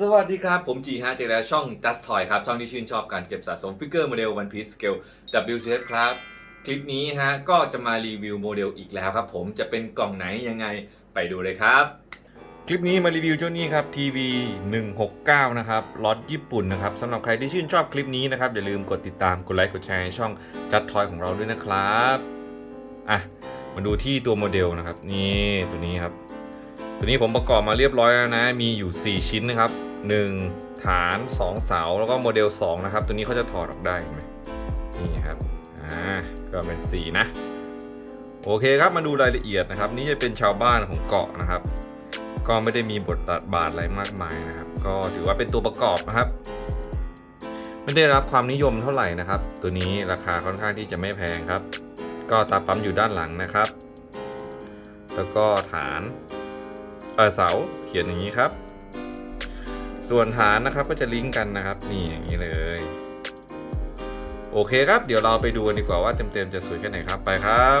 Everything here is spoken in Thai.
สวัสดีครับ ผมจีฮะเจอแล้วช่อง Just Toy ครับ ช่องที่ชื่นชอบการเก็บสะสมฟิกเกอร์โมเดล One Piece Scale WCS ครับ คลิปนี้ฮะ ก็จะมารีวิวโมเดลอีกแล้วครับผมจะเป็นกล่องไหนยังไงไปดูเลยครับ คลิปนี้มารีวิวเจ้านี้ครับ TV 169 นะครับล็อตญี่ปุ่นนะครับสำหรับใครที่ชื่นชอบคลิปนี้นะครับ อย่าลืมกดติดตามกดไลค์กดแชร์ให้ช่อง Just Toy ของเราด้วยนะครับอะมาดูที่ตัวโมเดลนะครับนี่ตัวนี้ครับ ตัวนี้ผมประกอบมาเรียบร้อยแล้วนะ มีอยู่ 4 ชิ้นนะครับ 1 ฐาน 2 เสา แล้วก็โมเดล 2 นะครับ ตัวนี้เขาจะถอดออกได้ไหมนี่ครับ อ่า ก็เป็น 4 นะ โอเคครับ มาดูรายละเอียดนะครับ นี่จะเป็นชาวบ้านของเกาะนะครับ ก็ไม่ได้มีบทบาทอะไรมากมายนะครับ ก็ถือว่าเป็นตัวประกอบนะครับ ไม่ได้รับความนิยมเท่าไหร่นะครับ ตัวนี้ราคาค่อนข้างที่จะไม่แพงครับ ก็ตาปั๊มอยู่ด้านหลังนะครับ แล้วก็ฐาน เสาเขียนอย่างนี้ครับ ส่วนฐานนะครับก็จะลิงก์กันนะครับ นี่อย่างนี้เลย โอเคครับ เดี๋ยวเราไปดูกันดีกว่าว่าเต็มๆจะสวยแค่ไหนครับไปครับ